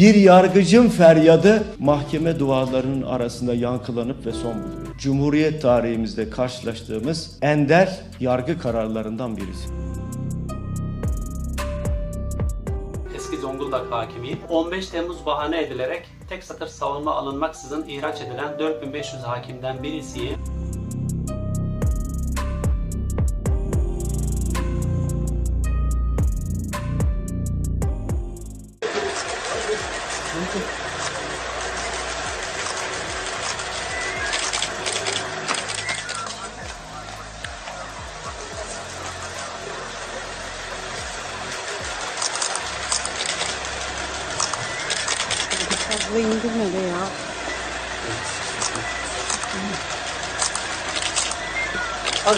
Bir yargıcın feryadı mahkeme duvarlarının arasında yankılanıp ve son buluyor. Cumhuriyet tarihimizde karşılaştığımız ender yargı kararlarından birisi. eski Zonguldak hakimi 15 Temmuz bahane edilerek tek satır savunma alınmaksızın ihraç edilen 4500 hakimden birisiyim.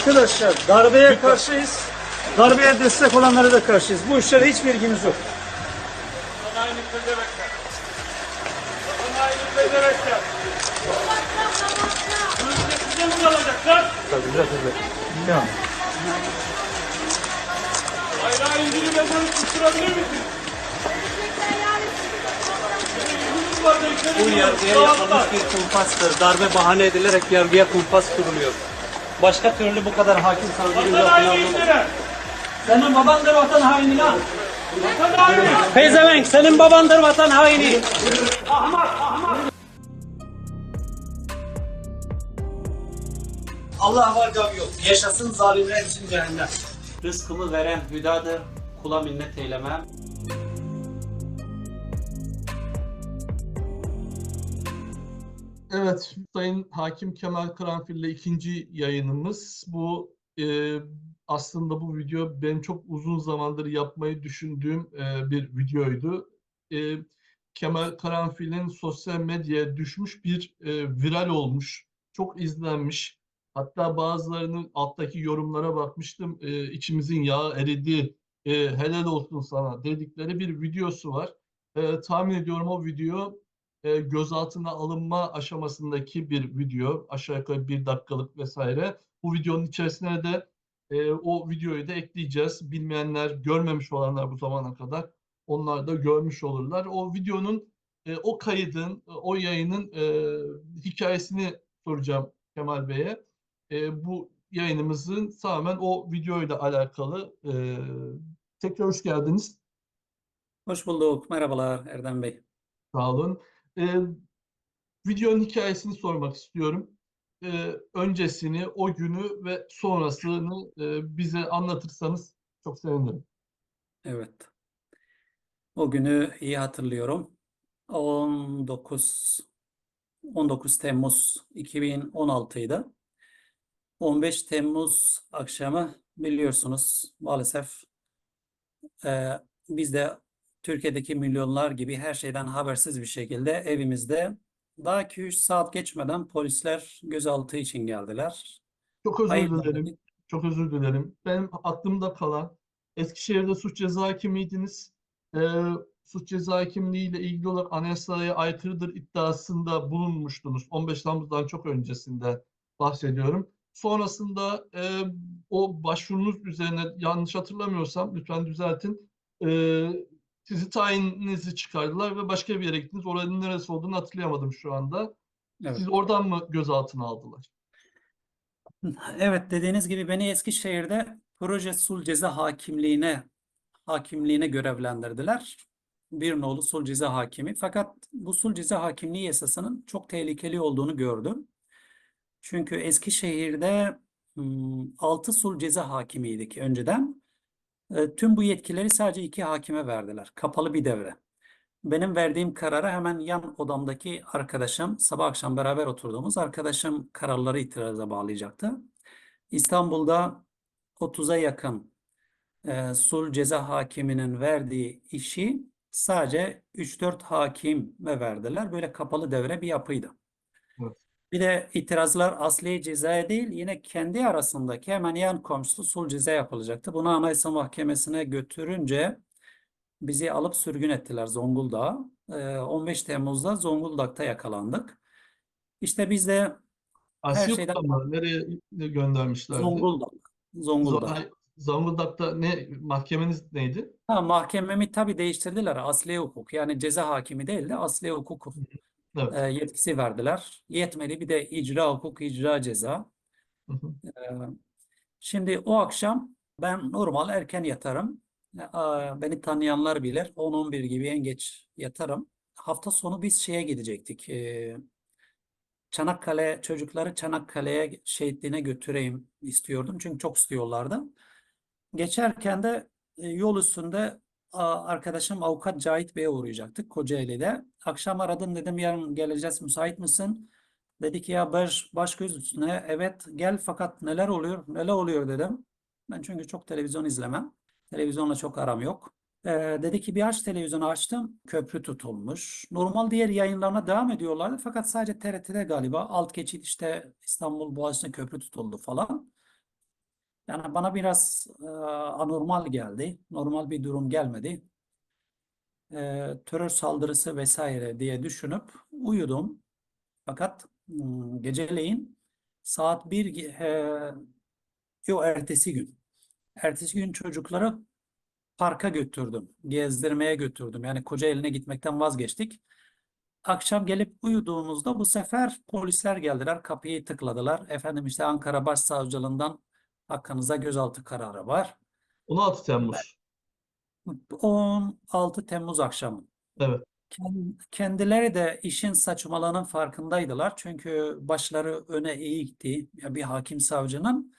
Arkadaşlar darbeye karşıyız. Darbeye destek olanlara da karşıyız. Bu işlere hiçbir ilgimiz yok. Bu yargıya yapılmış bir kumpastır. Darbe bahane edilerek yargıya kumpas kuruluyor. Başka türlü bu kadar hakim savcı anlamam. Senin babandır vatan haini lan. Pezevenk senin babandır vatan haini. Allah var gam yok. Yaşasın zalimler için cehennem. Rızkımı veren hüdadır. Kula minnet eylemem. Evet, Sayın Hakim Kemal Karanfil'le ikinci yayınımız. Bu e, aslında bu video benim çok uzun zamandır yapmayı düşündüğüm e, bir videoydu. E, Kemal Karanfil'in sosyal medyaya düşmüş bir e, viral olmuş, çok izlenmiş. Hatta bazılarının alttaki yorumlara bakmıştım. E, içimizin yağı eridi, e, helal olsun sana dedikleri bir videosu var. E, tahmin ediyorum o video e, gözaltına alınma aşamasındaki bir video. Aşağı yukarı bir dakikalık vesaire. Bu videonun içerisine de e, o videoyu da ekleyeceğiz. Bilmeyenler, görmemiş olanlar bu zamana kadar onlar da görmüş olurlar. O videonun, e, o kaydın, o yayının e, hikayesini soracağım Kemal Bey'e. E, bu yayınımızın tamamen o videoyla alakalı. E, tekrar hoş geldiniz. Hoş bulduk. Merhabalar Erdem Bey. Sağ olun. Ee, videonun hikayesini sormak istiyorum. Ee, öncesini, o günü ve sonrasını e, bize anlatırsanız çok sevinirim. Evet. O günü iyi hatırlıyorum. 19 19 Temmuz 2016'ydı. 15 Temmuz akşamı biliyorsunuz maalesef e, biz de Türkiye'deki milyonlar gibi her şeyden habersiz bir şekilde evimizde daha 2-3 saat geçmeden polisler gözaltı için geldiler. Çok özür Hayır, dilerim. Çok özür dilerim. Benim aklımda kalan Eskişehir'de suç ceza hakimiydiniz. Ee, suç ceza hakimliği ile ilgili olarak anayasaya aykırıdır iddiasında bulunmuştunuz. 15 Temmuz'dan çok öncesinde bahsediyorum. Sonrasında e, o başvurunuz üzerine yanlış hatırlamıyorsam lütfen düzeltin. E, sizi tayininizi çıkardılar ve başka bir yere gittiniz. Oranın neresi olduğunu hatırlayamadım şu anda. Evet. Siz oradan mı gözaltına aldılar? Evet dediğiniz gibi beni Eskişehir'de proje sul ceza hakimliğine hakimliğine görevlendirdiler. Bir nolu sul ceza hakimi. Fakat bu sul ceza hakimliği yasasının çok tehlikeli olduğunu gördüm. Çünkü Eskişehir'de 6 sul ceza hakimiydik önceden. E, Tüm bu yetkileri sadece iki hakime verdiler. Kapalı bir devre. Benim verdiğim karara hemen yan odamdaki arkadaşım, sabah akşam beraber oturduğumuz arkadaşım kararları itiraza bağlayacaktı. İstanbul'da 30'a yakın e, sul ceza hakiminin verdiği işi sadece 3-4 hakime verdiler. Böyle kapalı devre bir yapıydı. Bir de itirazlar asli cezaya değil yine kendi arasındaki hemen yan komşusu sul ceza yapılacaktı. Bunu Anayasa Mahkemesi'ne götürünce bizi alıp sürgün ettiler Zonguldak'a. Ee, 15 Temmuz'da Zonguldak'ta yakalandık. İşte biz de Asyurt'ta şeyden- mı? Nereye göndermişlerdi? Zonguldak, Zonguldak. Zo- Zonguldak'ta ne mahkemeniz neydi? Ha, mahkememi tabii değiştirdiler. Asliye hukuk yani ceza hakimi değil de asliye hukuk Evet. e, yetkisi verdiler. Yetmedi bir de icra hukuk, icra ceza. Hı hı. Ee, Şimdi o akşam ben normal erken yatarım. Aa, Beni tanıyanlar bilir. 10-11 gibi en geç yatarım. Hafta sonu biz şeye gidecektik. Ee, Çanakkale çocukları Çanakkale'ye şehitliğine götüreyim istiyordum. Çünkü çok istiyorlardı. Geçerken de e, yol üstünde arkadaşım avukat Cahit Bey'e uğrayacaktık Kocaeli'de. Akşam aradım dedim yarın geleceğiz müsait misin? Dedi ki ya baş, baş göz üstüne evet gel fakat neler oluyor neler oluyor dedim. Ben çünkü çok televizyon izlemem. Televizyonla çok aram yok. Ee, dedi ki bir aç televizyonu açtım köprü tutulmuş. Normal diğer yayınlarına devam ediyorlardı fakat sadece TRT'de galiba alt geçit işte İstanbul Boğaziçi'ne köprü tutuldu falan. Yani bana biraz e, anormal geldi. Normal bir durum gelmedi. E, terör saldırısı vesaire diye düşünüp uyudum. Fakat hmm, geceleyin saat 1 ge- e, yo ertesi gün. Ertesi gün çocukları parka götürdüm. Gezdirmeye götürdüm. Yani Kocaeli'ne gitmekten vazgeçtik. Akşam gelip uyuduğumuzda bu sefer polisler geldiler. Kapıyı tıkladılar. Efendim işte Ankara Başsavcılığından hakkınıza gözaltı kararı var. 16 Temmuz. 16 Temmuz akşamı. Evet. Ken- Kendileri de işin saçmalığının farkındaydılar. Çünkü başları öne eğikti. Ya bir hakim savcının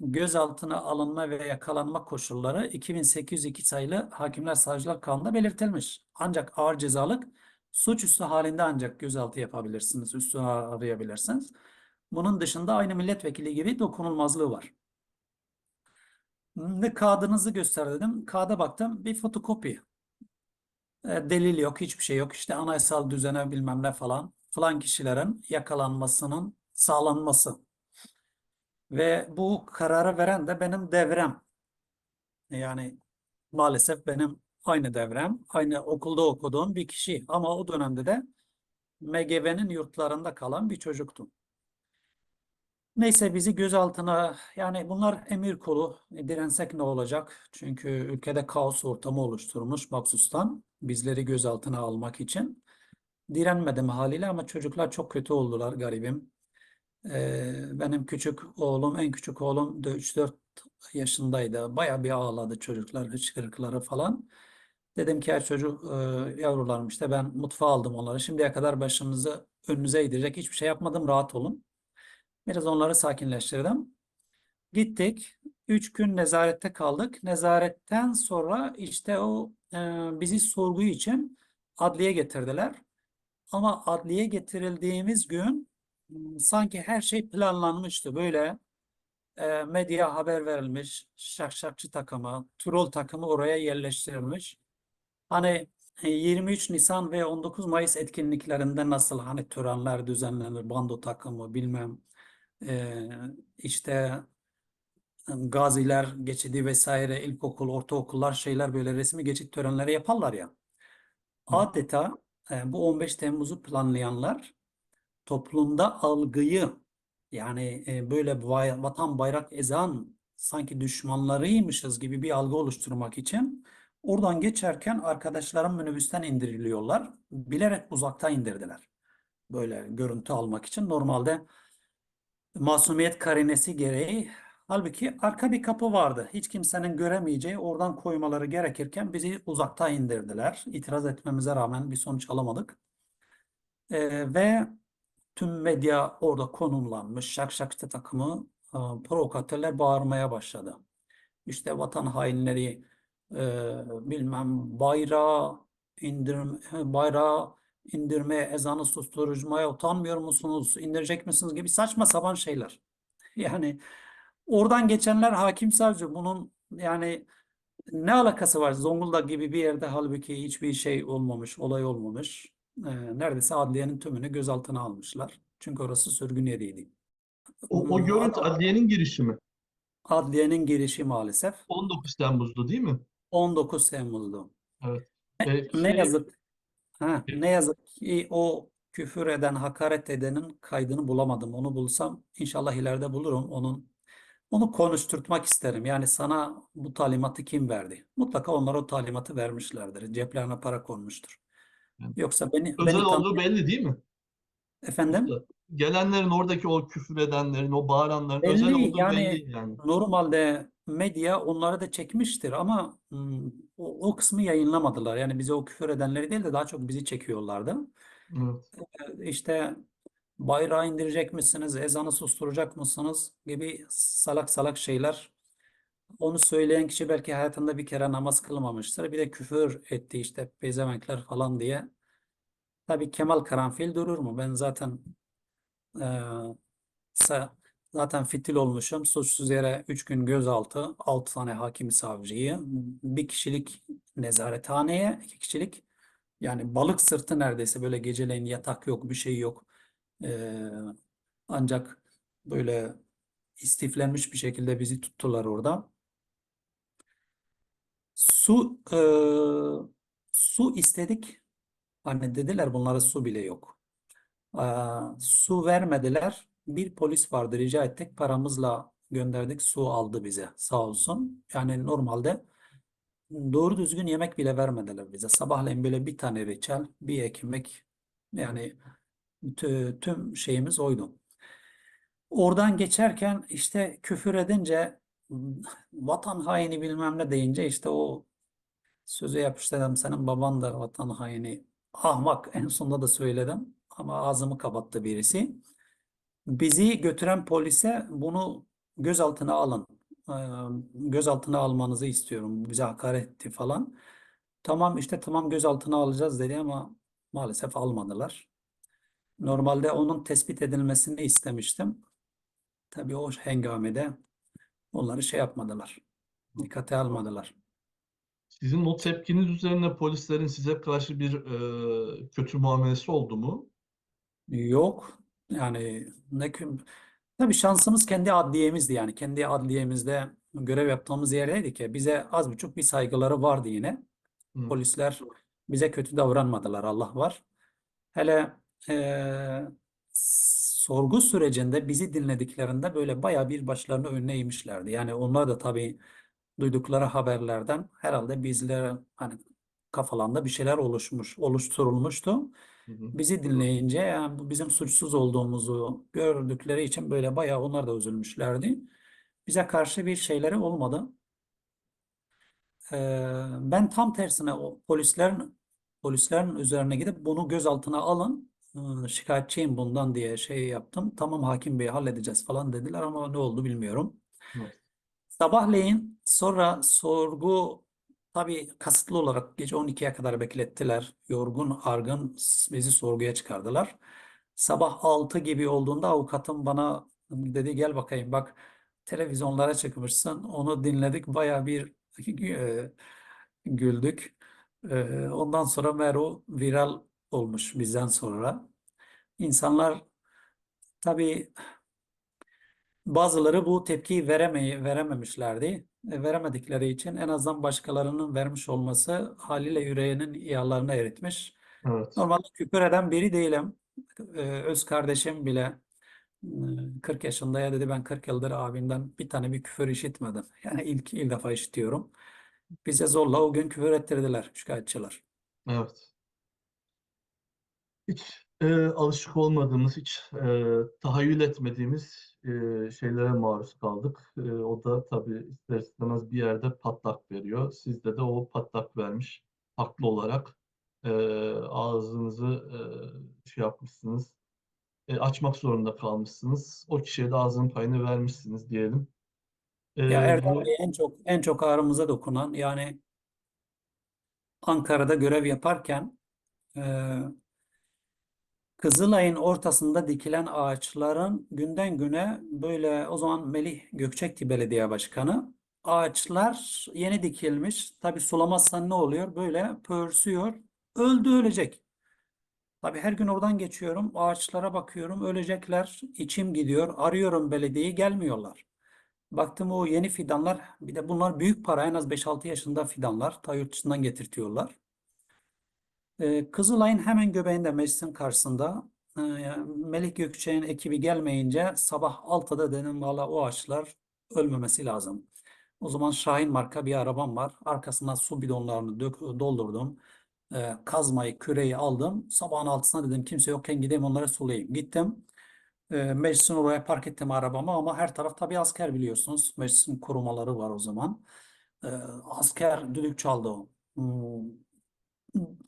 gözaltına alınma ve yakalanma koşulları 2802 sayılı Hakimler Savcılar Kanunu'nda belirtilmiş. Ancak ağır cezalık suçüstü halinde ancak gözaltı yapabilirsiniz, üstüne arayabilirsiniz. Bunun dışında aynı milletvekili gibi dokunulmazlığı var. Ne kağıdınızı göster dedim. Kağıda baktım bir fotokopi. E, delil yok, hiçbir şey yok. İşte anayasal düzene bilmem ne falan. Falan kişilerin yakalanmasının sağlanması. Ve bu kararı veren de benim devrem. Yani maalesef benim aynı devrem, aynı okulda okuduğum bir kişi. Ama o dönemde de MGV'nin yurtlarında kalan bir çocuktum. Neyse bizi gözaltına yani bunlar emir kulu E, dirensek ne olacak? Çünkü ülkede kaos ortamı oluşturmuş Maksus'tan bizleri gözaltına almak için. Direnmedim haliyle ama çocuklar çok kötü oldular garibim. Ee, benim küçük oğlum, en küçük oğlum da 3-4 yaşındaydı. Baya bir ağladı çocuklar, hıçkırıkları falan. Dedim ki her çocuk e, yavrularım işte ben mutfağa aldım onları. Şimdiye kadar başınızı önünüze eğdirecek hiçbir şey yapmadım rahat olun. Biraz onları sakinleştirdim. Gittik. Üç gün nezarette kaldık. Nezaretten sonra işte o e, bizi sorgu için adliye getirdiler. Ama adliye getirildiğimiz gün m, sanki her şey planlanmıştı. Böyle e, medya haber verilmiş. Şakşakçı takımı, troll takımı oraya yerleştirilmiş. Hani e, 23 Nisan ve 19 Mayıs etkinliklerinde nasıl hani törenler düzenlenir, bando takımı bilmem e, işte gaziler geçidi vesaire ilkokul, ortaokullar şeyler böyle resmi geçit törenleri yaparlar ya. Adeta e, bu 15 Temmuz'u planlayanlar toplumda algıyı yani e, böyle vay- vatan bayrak ezan sanki düşmanlarıymışız gibi bir algı oluşturmak için oradan geçerken arkadaşlarım minibüsten indiriliyorlar. Bilerek uzaktan indirdiler. Böyle görüntü almak için. Normalde masumiyet karinesi gereği halbuki arka bir kapı vardı. Hiç kimsenin göremeyeceği oradan koymaları gerekirken bizi uzaktan indirdiler. İtiraz etmemize rağmen bir sonuç alamadık. Ee, ve tüm medya orada konumlanmış. Şakşakçı takımı e, provokatörler bağırmaya başladı. İşte vatan hainleri e, bilmem bayrağı indirme, bayrağı indirme, ezanı susturmaya utanmıyor musunuz? İndirecek misiniz gibi saçma sapan şeyler. Yani oradan geçenler hakim savcı bunun yani ne alakası var? Zonguldak gibi bir yerde halbuki hiçbir şey olmamış, olay olmamış. Ee, neredeyse adliyenin tümünü gözaltına almışlar. Çünkü orası sürgün yeriydi. O, o Hmm, görüntü adliyenin girişi mi? Adliyenin girişi maalesef 19 Temmuz'du değil mi? 19 Temmuz'du. Evet. Ne, Ee, ne şey- yazık ha, ne yazık ki o küfür eden, hakaret edenin kaydını bulamadım. Onu bulsam inşallah ileride bulurum. Onun Onu konuşturtmak isterim. Yani sana bu talimatı kim verdi? Mutlaka onlar o talimatı vermişlerdir. Ceplerine para konmuştur. Yoksa beni Özel beni olduğu belli değil mi? efendim Gelenlerin oradaki o küfür edenlerin, o bağıranların özel Belli, olduğu yani belli yani. normalde medya onları da çekmiştir ama o, o kısmı yayınlamadılar. Yani bize o küfür edenleri değil de daha çok bizi çekiyorlardı. Evet. İşte bayrağı indirecek misiniz, ezanı susturacak mısınız gibi salak salak şeyler. Onu söyleyen kişi belki hayatında bir kere namaz kılmamıştır. Bir de küfür etti işte pezevenkler falan diye. Tabii Kemal Karanfil durur mu? Ben zaten sa- zaten fitil olmuşum. Suçsuz yere 3 gün gözaltı, 6 tane hakim savcıyı, bir kişilik nezarethaneye, iki kişilik yani balık sırtı neredeyse böyle geceleyin yatak yok, bir şey yok. Eee, ancak böyle istiflenmiş bir şekilde bizi tuttular orada. Su eee, su istedik. Hani dediler bunlara su bile yok. Aa, su vermediler. Bir polis vardı rica ettik. Paramızla gönderdik. Su aldı bize sağ olsun. Yani normalde doğru düzgün yemek bile vermediler bize. Sabahleyin böyle bir tane reçel, bir ekmek yani tü- tüm şeyimiz oydu. Oradan geçerken işte küfür edince vatan haini bilmem ne deyince işte o sözü yapıştırdım. Senin baban da vatan haini ahmak en sonunda da söyledim ama ağzımı kapattı birisi. Bizi götüren polise bunu gözaltına alın. Gözaltına almanızı istiyorum. Bize hakaret etti falan. Tamam işte tamam gözaltına alacağız dedi ama maalesef almadılar. Normalde onun tespit edilmesini istemiştim. Tabii o hengamede onları şey yapmadılar. Dikkate almadılar. Sizin o tepkiniz üzerine polislerin size karşı bir e, kötü muamelesi oldu mu? Yok. Yani ne Tabii şansımız kendi adliyemizdi yani. Kendi adliyemizde görev yaptığımız yerdeydik ya. Bize az buçuk bir saygıları vardı yine. Hı. Polisler bize kötü davranmadılar Allah var. Hele eee, sorgu sürecinde bizi dinlediklerinde böyle bayağı bir başlarını önüne eğmişlerdi. Yani onlar da tabii duydukları haberlerden herhalde bizlere hani kafalarında bir şeyler oluşmuş, oluşturulmuştu. Hı hı. Bizi dinleyince yani bu bizim suçsuz olduğumuzu gördükleri için böyle bayağı onlar da üzülmüşlerdi. Bize karşı bir şeyleri olmadı. Ee, ben tam tersine o polislerin polislerin üzerine gidip bunu gözaltına alın, şikayetçiyim bundan diye şey yaptım. Tamam hakim bey halledeceğiz falan dediler ama ne oldu bilmiyorum. Evet. Sabahleyin sonra sorgu tabii kasıtlı olarak gece 12'ye kadar beklettiler. Yorgun argın bizi sorguya çıkardılar. Sabah 6 gibi olduğunda avukatım bana dedi gel bakayım bak televizyonlara çıkmışsın. Onu dinledik baya bir e, güldük. E, ondan sonra Mero viral olmuş bizden sonra. İnsanlar tabii Bazıları bu tepkiyi veremeyi verememişlerdi. E, veremedikleri için en azından başkalarının vermiş olması haliyle yüreğinin yağlarını eritmiş. Evet. Normalde küfür eden biri değilim. E, öz kardeşim bile e, 40 yaşında ya dedi ben 40 yıldır abimden bir tane bir küfür işitmedim. Yani ilk ilk defa işitiyorum. Bize zorla o gün küfür ettirdiler şikayetçiler. Evet. Hiç e, alışık olmadığımız, hiç e, tahayyül etmediğimiz e, şeylere maruz kaldık. E, o da tabii ister istemez bir yerde patlak veriyor. Sizde de o patlak vermiş haklı olarak e, ağzınızı e, şey yapmışsınız, e, açmak zorunda kalmışsınız. O kişiye de ağzının payını vermişsiniz diyelim. E, Ya Erdem bu- Bey en çok en çok ağrımıza dokunan yani Ankara'da görev yaparken e, Kızılay'ın ortasında dikilen ağaçların günden güne böyle o zaman Melih Gökçek'ti belediye başkanı. Ağaçlar yeni dikilmiş. Tabii sulamazsan ne oluyor? Böyle pörsüyor. Öldü ölecek. Tabii her gün oradan geçiyorum. Ağaçlara bakıyorum. Ölecekler. İçim gidiyor. Arıyorum belediyeyi gelmiyorlar. Baktım o yeni fidanlar. Bir de bunlar büyük para. En az 5-6 yaşında fidanlar. Ta yurt dışından getirtiyorlar. Ee, Kızılay'ın hemen göbeğinde meclisin karşısında e, Melih Gökçek'in ekibi gelmeyince sabah 6'da dedim valla o ağaçlar ölmemesi lazım. O zaman Şahin marka bir arabam var. Arkasına su bidonlarını dök, doldurdum. Ee, kazmayı, küreği aldım. Sabahın altısına dedim kimse yokken gideyim onları sulayayım. Gittim. Meclisin oraya park ettim arabamı ama her taraf tabii asker biliyorsunuz. Meclisin korumaları var o zaman. Asker düdük çaldı. Hmm,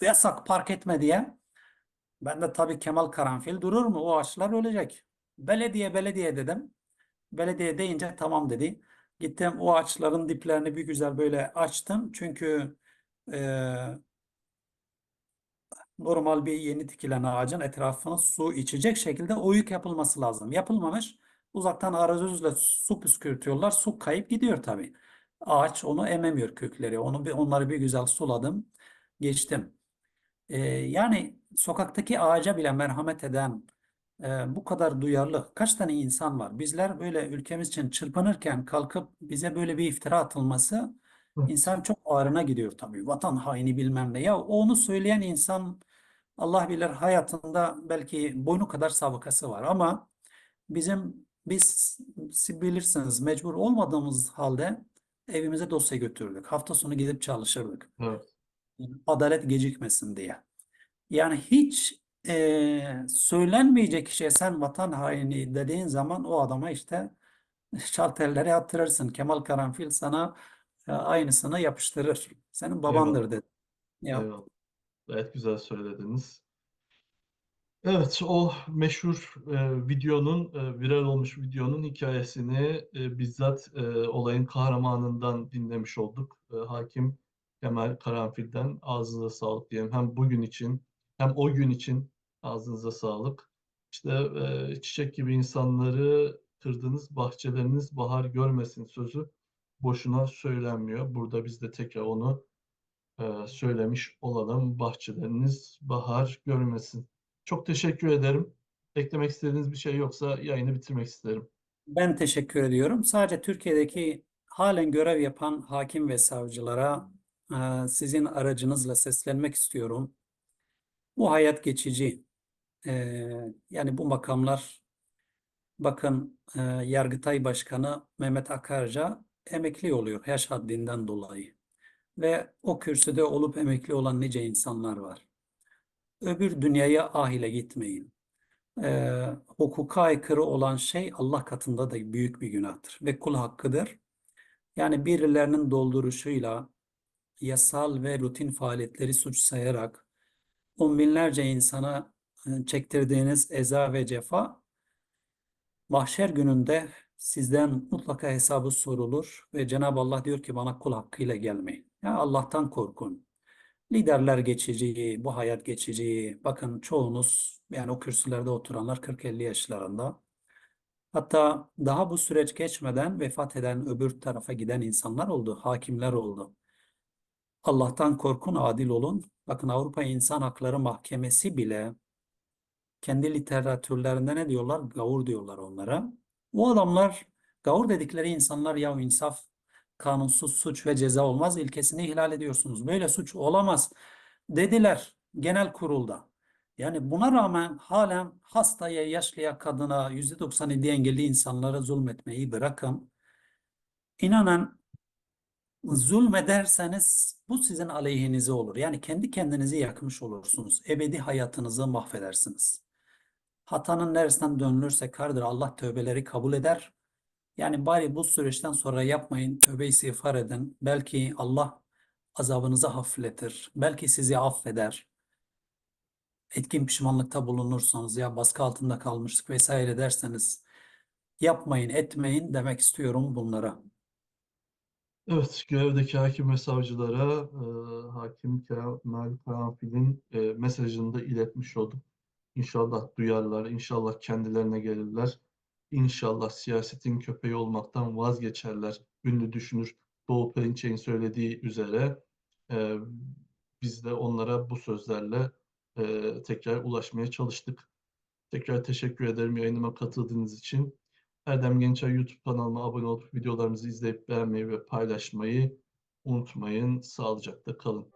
yasak park etme diye. Ben de tabii Kemal Karanfil durur mu? O ağaçlar ölecek. Belediye belediye dedim. Belediye deyince tamam dedi. Gittim o ağaçların diplerini bir güzel böyle açtım. Çünkü eee, normal bir yeni dikilen ağacın etrafına su içecek şekilde oyuk yapılması lazım. Yapılmamış. Uzaktan arazözle su püskürtüyorlar. Su kayıp gidiyor tabii. Ağaç onu ememiyor kökleri. Onu bir, onları bir güzel suladım. Geçtim. Ee, yani sokaktaki ağaca bile merhamet eden e, bu kadar duyarlı kaç tane insan var? Bizler böyle ülkemiz için çırpınırken kalkıp bize böyle bir iftira atılması insan çok ağrına gidiyor tabii. Vatan haini bilmem ne. Ya onu söyleyen insan Allah bilir hayatında belki boynu kadar sabıkası var ama bizim biz bilirsiniz mecbur olmadığımız halde evimize dosya götürdük. Hafta sonu gidip çalışırdık Evet. Adalet gecikmesin diye. Yani hiç eee, söylenmeyecek kişiye sen vatan haini dediğin zaman o adama işte şalterleri attırırsın. Kemal Karanfil sana e, aynısını yapıştırır. Senin babandır Eyvallah. dedi. Ya Eyvallah. Gayet güzel söylediniz. Evet, o meşhur e, videonun, e, viral olmuş videonun hikayesini e, bizzat e, olayın kahramanından dinlemiş olduk. E, Hakim Kemal Karanfil'den ağzınıza sağlık diyelim. Hem bugün için hem o gün için ağzınıza sağlık. İşte e, çiçek gibi insanları kırdınız, bahçeleriniz bahar görmesin sözü boşuna söylenmiyor. Burada biz de tekrar onu e, söylemiş olalım. Bahçeleriniz bahar görmesin. Çok teşekkür ederim. Eklemek istediğiniz bir şey yoksa yayını bitirmek isterim. ben teşekkür ediyorum. Sadece Türkiye'deki halen görev yapan hakim ve savcılara e, sizin aracınızla seslenmek istiyorum. Bu hayat geçici. E, yani bu makamlar Bakın e, Yargıtay Başkanı Mehmet Akarca emekli oluyor yaş haddinden dolayı. Ve o kürsüde olup emekli olan nice insanlar var. Öbür dünyaya ah ile gitmeyin. E, hukuka aykırı olan şey Allah katında da büyük bir günahtır ve kul hakkıdır. Yani birilerinin dolduruşuyla yasal ve rutin faaliyetleri suç sayarak on binlerce insana e, çektirdiğiniz eza ve cefa Mahşer gününde sizden mutlaka hesabı sorulur ve Cenab-ı Allah diyor ki bana kul hakkıyla gelmeyin. Ya Allah'tan korkun. Liderler geçici, bu hayat geçici. Bakın çoğunuz yani o kürsülerde oturanlar 40-50 yaşlarında. Hatta daha bu süreç geçmeden vefat eden öbür tarafa giden insanlar oldu, hakimler oldu. Allah'tan korkun, adil olun. Bakın Avrupa İnsan Hakları Mahkemesi bile kendi literatürlerinde ne diyorlar? Gavur diyorlar onlara. O adamlar, gavur dedikleri insanlar ya insaf, kanunsuz suç ve ceza olmaz ilkesini ihlal ediyorsunuz. Böyle suç olamaz dediler genel kurulda. Yani buna rağmen halen hastaya, yaşlıya, kadına, %97 engelli insanlara zulmetmeyi bırakın. İnanın zulmederseniz bu sizin aleyhinize olur. Yani kendi kendinizi yakmış olursunuz. Ebedi hayatınızı mahvedersiniz. Hatanın neresinden dönülürse kardır. Allah tövbeleri kabul eder. Yani bari bu süreçten sonra yapmayın. Tövbe istiğfar edin. Belki Allah azabınızı hafifletir. Belki sizi affeder. Etkin pişmanlıkta bulunursanız ya baskı altında kalmıştık vesaire derseniz yapmayın, etmeyin demek istiyorum bunlara. Evet, görevdeki hakim ve savcılara e, Hakim Kemal Karanfil'in e, mesajını da iletmiş olduk. İnşallah duyarlar, inşallah kendilerine gelirler. İnşallah siyasetin köpeği olmaktan vazgeçerler. Ünlü düşünür Doğu Perinçek'in söylediği üzere e, biz de onlara bu sözlerle e, tekrar ulaşmaya çalıştık. Tekrar teşekkür ederim yayınıma katıldığınız için. Erdem Gençer YouTube kanalıma abone olup videolarımızı izleyip beğenmeyi ve paylaşmayı unutmayın. Sağlıcakla kalın.